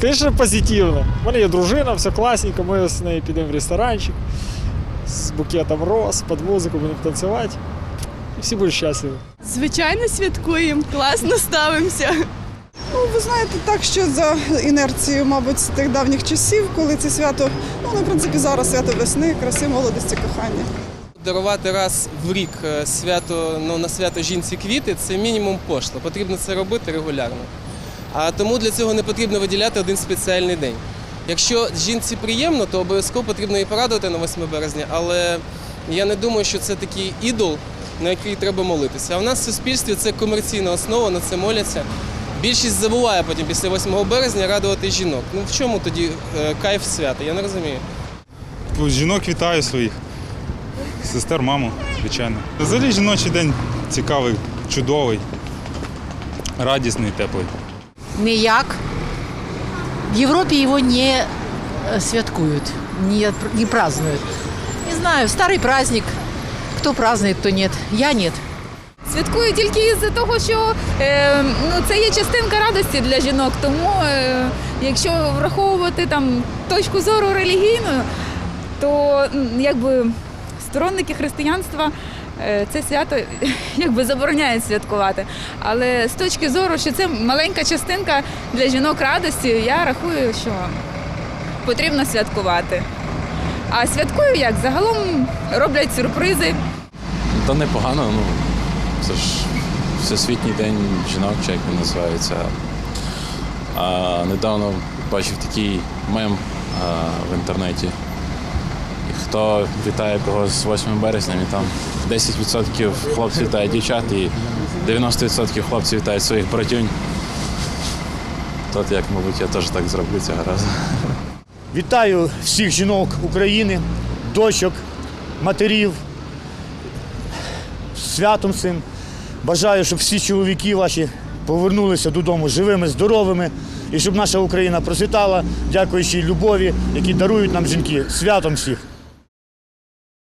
Звісно, позитивно. У мене є дружина, все класненько, ми з нею підемо в ресторанчик з букетом роз, під музику будемо танцювати. І всі будуть щасливі. Звичайно, святкуємо, класно ставимося. Ну, ви знаєте, так що за інерцією, мабуть, з тих давніх часів, коли це свято, ну, ну, в принципі, зараз свято весни, краси, молодості, кохання. Дарувати раз в рік е, свято ну, на свято жінці квіти це мінімум пошло. Потрібно це робити регулярно. А тому для цього не потрібно виділяти один спеціальний день. Якщо жінці приємно, то обов'язково потрібно її порадувати на 8 березня, але я не думаю, що це такий ідол, на який треба молитися. А в нас в суспільстві це комерційна основа, на це моляться. Більшість забуває потім після 8 березня радувати жінок. Ну в чому тоді е, кайф свята? Я не розумію. Жінок вітаю своїх. Сестер, маму, звичайно. Взагалі жіночий день цікавий, чудовий, радісний, теплий. Ніяк. В Европе его не э, святкуют, не, не празднуют. Не знаю, старый праздник. Кто празднует, кто нет. Я нет. Святкую тільки із-за того, що е, ну, це є частинка радості для жінок. Тому е, якщо враховувати там точку зору релігійну, то якби сторонники християнства е, це свято якби забороняють святкувати. Але з точки зору, що це маленька частинка для жінок радості, я рахую, що потрібно святкувати. А святкую як? Загалом роблять сюрпризи. Та непогано, ну це ж Всесвітній день жінок, чи як він називається. А, недавно бачив такий мем а, в інтернеті. Хто вітає когось з 8 березня, і там 10% хлопців вітає дівчат і 90% хлопців вітають своїх братюнь. От як, мабуть, я теж так зроблю цього разу. Вітаю всіх жінок України, дочок, матерів. Святом цим. Бажаю, щоб всі чоловіки ваші повернулися додому живими, здоровими і щоб наша Україна процвітала, дякуючи любові, які дарують нам жінки. Святом всіх!